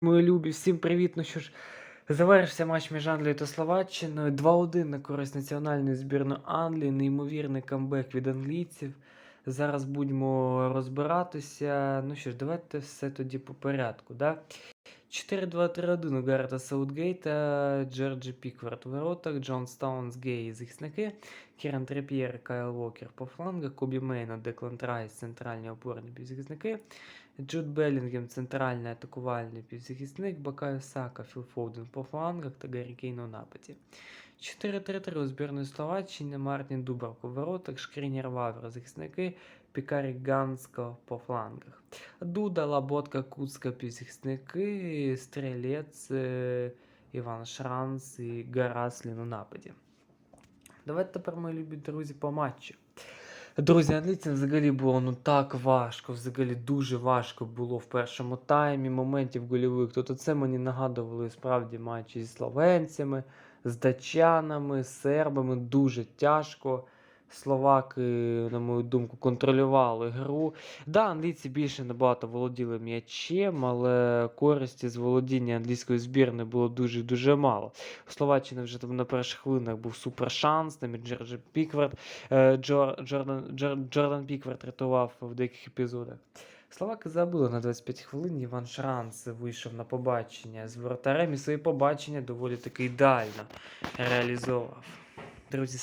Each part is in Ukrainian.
Мої любі, всім привіт. Ну що ж, завершився матч між Англією та Словаччиною. 2-1 на користь національної збірної Англії. Неймовірний камбек від англійців. Зараз будемо розбиратися. Ну що ж, давайте все тоді по порядку. Да? 4-2-3-1 у Гарета Саутгейта, Джорджі Піквард у воротах, Джон Стоунс, Гей захисники, Кіран Треп'єр, Кайл Вокер по флангах, Кобі Мейна, Деклан Райс, центральні опорні півзахисники, Джуд Белінгем, центральний атакувальний півзахисник, Бакаю Сака, Філ Фоуден по флангах та Гаррі Кейн у нападі. 4-3-3 у збірної Словаччини, Мартін Дубрак у воротах, Шкрінєр Вавер захисники, Пікарі Гансько по флангах. Дуда, Лаботка, Куцка, півзахисники, Стрілець, е, Іван Шранц і Гараслін у нападі. Давайте тепер, мої любі друзі, по матчу. Друзі, англійцям взагалі було ну так важко, взагалі дуже важко було в першому таймі моментів гольових. Тобто це мені нагадували справді матчі зі словенцями, з датчанами, з сербами. Дуже тяжко. Словаки, на мою думку, контролювали гру. Да, англійці більше набагато володіли м'ячем, але користі з володіння англійської збірної було дуже дуже мало. У Словаччини вже там на перших хвилинах був супер шанс, там Джорджі Піквард, е, Джор, Джордан, Джор, Джордан Піквард рятував в деяких епізодах. Словаки забили на 25 хвилин. Іван Шранц вийшов на побачення з воротарем і свої побачення доволі таки ідеально реалізовував. Друзі,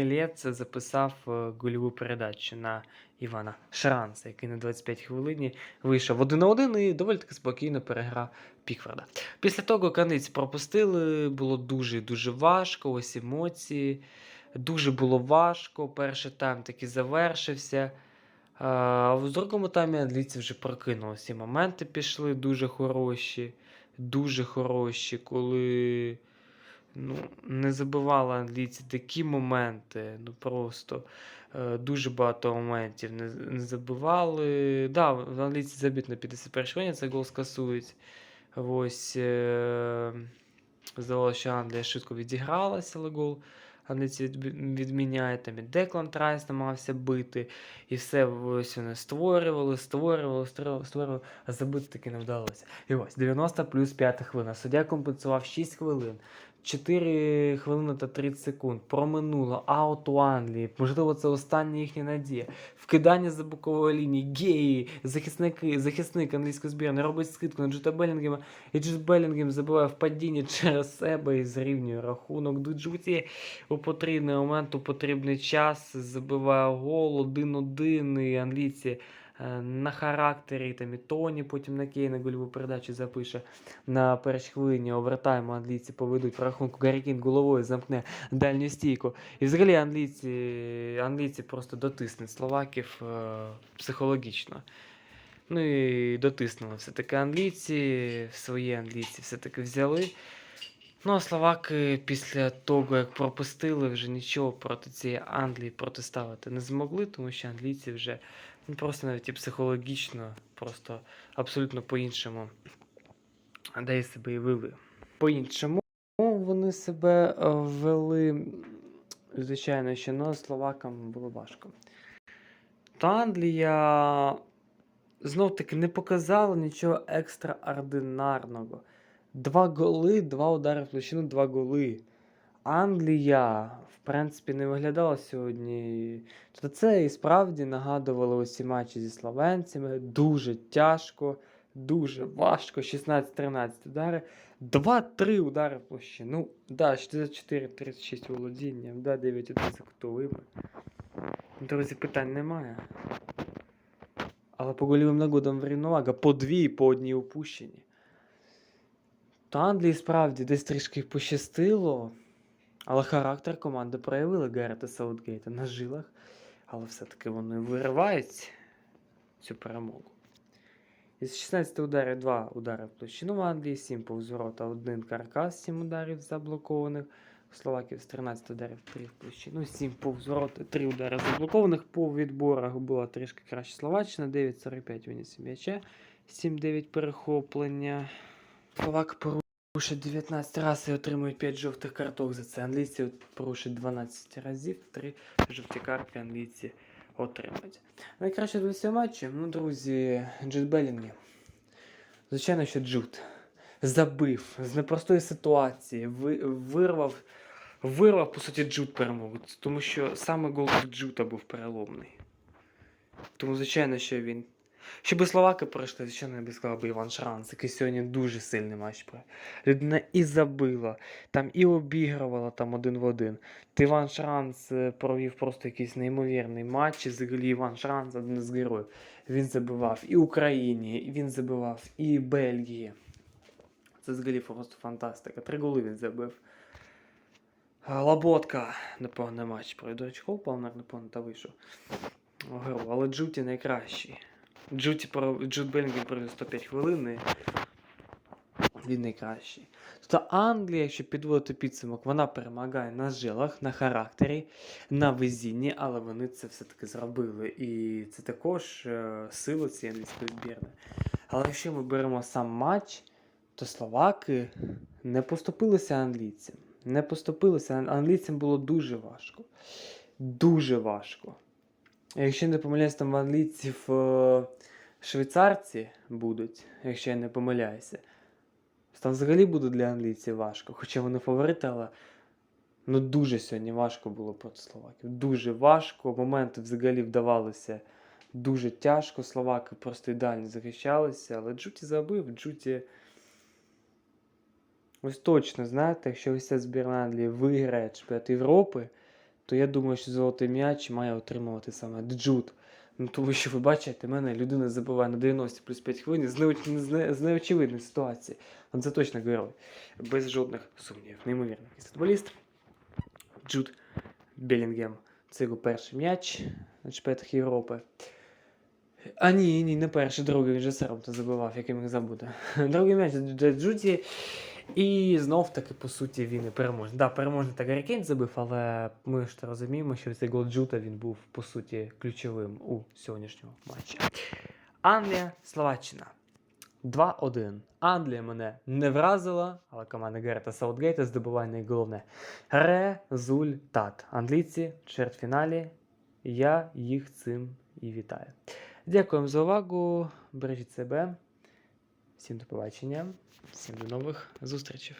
стрілець записав е, гольову передачу на Івана Шранца, який на 25 хвилині вийшов один на один і доволі таки спокійно переграв Пікфорда. Після того каниці пропустили, було дуже дуже важко, ось емоції. Дуже було важко. Перший тайм таки завершився. А в другому таймі англійці вже прокинулися. Моменти пішли дуже хороші. Дуже хороші, коли ну, не забивали англійці такі моменти. Ну просто е, дуже багато моментів не, не забивали. Да, в англійці забить на 51 хвилині, це гол скасують. Ось е, здавалося, що Англія швидко відігралася, але гол англійці відміняють. Там і Деклан Райс намагався бити. І все ось вони створювали, створювали, створювали, а забити таки не вдалося. І ось 90 плюс 5 хвилина. Суддя компенсував 6 хвилин. 4 хвилини та 30 секунд. Проминуло аут у Англії. Можливо, це остання їхня надія. Вкидання за бокової лінії, геї, захисники, захисник англійської збірної робить скидку на Джута Белінгема. І Джут Белінгем забиває в падінні через себе і зрівнює рахунок до Джуті. У потрібний момент, у потрібний час забиває гол 1-1. І англійці на характері там і Тоні потім на Кейна гольову передачу запише на першій хвилині овертайму англійці поведуть по рахунку Гаррікін головою замкне дальню стійку. І взагалі англійці, англійці просто дотиснуть словаків е, психологічно. Ну і дотиснули все-таки англійці, свої англійці все-таки взяли. Ну, а словаки після того, як пропустили, вже нічого проти цієї Англії протиставити не змогли, тому що англійці вже просто навіть і психологічно, просто абсолютно по-іншому де себе і вели. По-іншому вони себе е, вели, звичайно, що ну, словакам було важко. Та Англія знов таки не показала нічого екстраординарного. Два голи, два удари в площину, два голи. Англія, в принципі, не виглядала сьогодні. Тобто це і справді нагадувало усі матчі зі словенцями. Дуже тяжко, дуже важко. 16-13 удари. 2-3 удари в площину. Ну, да, 64-36 володіння, да, 9-1 за кутовими. Друзі, питань немає. Але по голівим нагодам рівновага по дві, по одній упущені. То Англії справді десь трішки пощастило, але характер команди проявили Гарета Саутгейта на жилах, але все-таки вони виривають цю перемогу. Із 16 ударів 2 удари в площину в Англії, 7 повз ворота, 1 каркас, 7 ударів заблокованих. У Словаків з 13 ударів 3 в площину, 7 повз ворота, 3 удари заблокованих. По відборах була трішки краще Словаччина, 9-45 виніс м'яча, 7-9 перехоплення. Словак порушить 19 разів і отримують 5 жовтих карток за це. Англійці порушать 12 разів, 3 жовті картки англійці отримають. Найкраще до цього матчу, ну, друзі, Джуд Белінгем. Звичайно, що Джуд. забив з непростої ситуації, ви- вирвав, вирвав, по суті, Джуд перемогу. Тому що саме гол Джута був переломний. Тому, звичайно, що він. Щоб словаки пройшли, звичайно, я би сказав би Іван Шранц, який сьогодні дуже сильний матч провів. Людина і забила, там і обігрувала там один в один. Та Іван Шранц е, провів просто якийсь неймовірний матч. І взагалі Іван Шранц один з героїв. Він забивав і Україні, і він забивав, і Бельгії. Це взагалі просто фантастика. Три голи він забив. А, Лаботка, непоганий матч речі, Хол Палмер, непогано та вийшов. але Джуті найкращий. Джуті Джуд Белінгем провів 105 хвилин. Він найкращий. Тобто Англія, якщо підводити підсумок, вона перемагає на жилах, на характері, на везінні, але вони це все-таки зробили. І це також е, сила цієї англійської збірної. Але якщо ми беремо сам матч, то словаки не поступилися англійцям. Не поступилися. Англійцям було дуже важко. Дуже важко. Якщо не помиляюсь, там в англійців е, швейцарці будуть, якщо я не помиляюся. Там взагалі буде для англійців важко. Хоча вони фаворити, але ну дуже сьогодні важко було проти словаків. Дуже важко. Моменти взагалі вдавалися дуже тяжко. Словаки просто ідеально захищалися, але Джуті забив. Джуті. Ось точно, знаєте, якщо ця збірна Англії виграє чемпіонат Європи, то я думаю, що золотий м'яч має отримувати саме Джуд. Ну, тому що ви бачите, мене людина забиває на 90 плюс 5 хвилин з, неоч- з, неочевидної ситуації. Він це точно герой. Без жодних сумнівів. Неймовірний футболіст. Джуд Белінгем. Це його перший м'яч на чемпіонатах Європи. А ні, ні, не перший, другий він же то забивав, який міг забути. Другий м'яч для Джуді. І знов таки, по суті, він і переможний. Да, переможний так Гаррі Кейн забив, але ми ж розуміємо, що цей гол Джута він був по суті ключовим у сьогоднішньому матчі. Англія, Словаччина. 2-1. Англія мене не вразила, але команда Герета Саутгейта здобуває найголовне результат. Англійці в чвертьфіналі. Я їх цим і вітаю. Дякуємо за увагу. Бережіть себе. Всім до побачення. Всім до нових зустрічей.